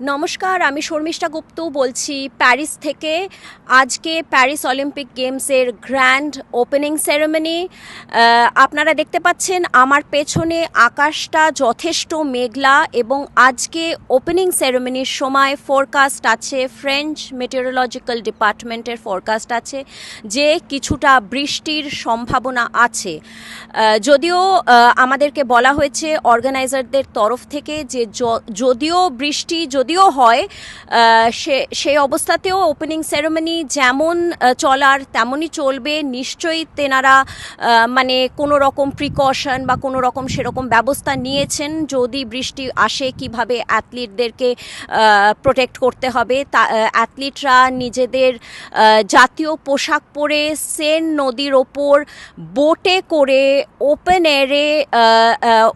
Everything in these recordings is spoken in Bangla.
নমস্কার, আমি শর্মিষ্ঠা গুপ্ত বলছি প্যারিস থেকে। আজকে প্যারিস অলিম্পিক গেমসের গ্র্যান্ড ওপেনিং সেরেমনি। আপনারা দেখতে পাচ্ছেন আমার পেছনে আকাশটা যথেষ্ট মেঘলা এবং আজকে ওপেনিং সেরেমনির সময় ফোরকাস্ট আছে ফ্রেঞ্চ মেটেরোলজিক্যাল ডিপার্টমেন্টের ফোরকাস্ট আছে যে কিছুটা বৃষ্টির সম্ভাবনা আছে। যদিও আমাদেরকে বলা হয়েছে অর্গানাইজারদের তরফ থেকে যে যদিও বৃষ্টি যদিও হয় সে সেই অবস্থাতেও ওপেনিং সেরেমনি যেমন চলার তেমনই চলবে। নিশ্চয়ই তেনারা মানে কোনো রকম প্রিকশন বা কোনো রকম সেরকম ব্যবস্থা নিয়েছেন। যদি বৃষ্টি আসে, কীভাবে অ্যাথলিটদেরকে প্রোটেক্ট করতে হবে? তা অ্যাথলিটরা নিজেদের জাতীয় পোশাক পরে সেন নদীর ওপর বোটে করে ওপেন এয়ারে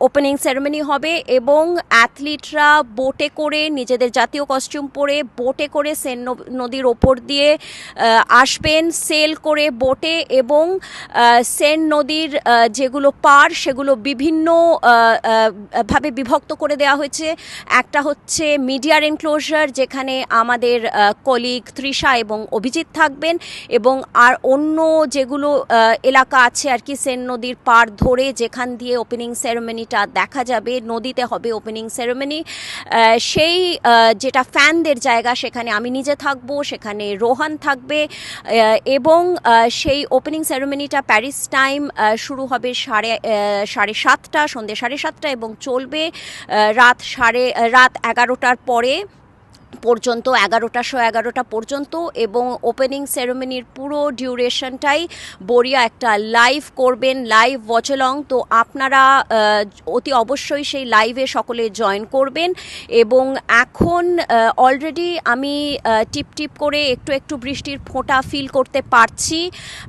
ওপেনিং সেরেমনি হবে এবং অ্যাথলিটরা বোটে করে নিজেদের জাতীয় কস্টিউম পরে বোটে করে সেন নদীর ওপর দিয়ে আসবেন। সেল করে বোটে এবং সেন নদীর যেগুলো পার সেগুলো বিভিন্ন ভাবে বিভক্ত করে দেওয়া হয়েছে। একটা হচ্ছে মিডিয়ার এনক্লোজার যেখানে আমাদের কলিগ তৃষা এবং অভিজিৎ থাকবেন এবং আর অন্য যেগুলো এলাকা আছে আর কি সেন নদীর পার ধরে যেখান দিয়ে ওপেনিং সেরেমনিটা দেখা যাবে, নদীতে হবে ওপেনিং সেরেমনি সেই যেটা ফ্যানদের জায়গা, সেখানে আমি নিজে থাকব, সেখানে রোহান থাকবে এবং সেই ওপেনিং সেরেমনিটা প্যারিস টাইম শুরু হবে সাড়ে সাড়ে সাতটা সন্ধ্যে সাড়ে সাতটা এবং চলবে রাত সাড়ে রাত এগারোটার পরে। পর্যন্ত, এগারোটা শো এগারোটা পর্যন্ত এবং ওপেনিং সেরেমনির পুরো ডিউরেশনটাই বরিয়া একটা লাইভ করবেন লাইভ ওয়াচলং তো আপনারা অতি অবশ্যই সেই লাইভে সকলে জয়েন করবেন এবং এখন অলরেডি আমি টিপ টিপ করে একটু একটু বৃষ্টির ফোঁটা ফিল করতে পারছি।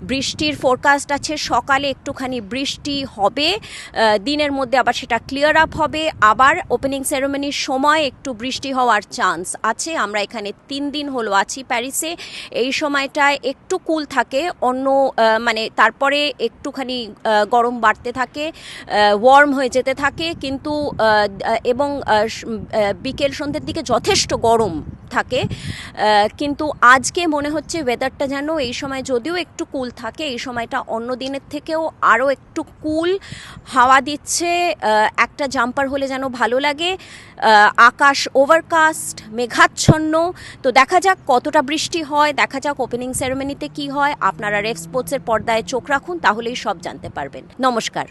বৃষ্টির ফোরকাস্ট আছে, সকালে একটুখানি বৃষ্টি হবে দিনের মধ্যে আবার সেটা ক্লিয়ার আপ হবে। আবার ওপেনিং সেরেমনির সময় একটু বৃষ্টি হওয়ার চান্স আছে। আমরা এখানে তিন দিন হলো আছি প্যারিসে। এই সময়টায় একটু কুল থাকে, অন্য মানে তারপরে একটুখানি গরম বাড়তে থাকে ওয়ার্ম হয়ে যেতে থাকে, কিন্তু এবং বিকেল সন্ধ্যের দিকে যথেষ্ট গরম। থাকে কিন্তু আজকে মনে হচ্ছে ওয়েদারটা যেন এই সময় যদিও একটু কুল থাকে, এই সময়টা অন্য দিনের থেকেও আরও একটু কুল হাওয়া দিচ্ছে একটা জাম্পার হলে যেন ভালো লাগে আকাশ ওভারকাস্ট মেঘাচ্ছন্ন, তো দেখা যাক কতটা বৃষ্টি হয়, দেখা যাক ওপেনিং সেরেমনিতে কি হয়, আপনারা রেক্সপোর্টসের পর্দায় চোখ রাখুন, তাহলেই সব জানতে পারবেন। নমস্কার।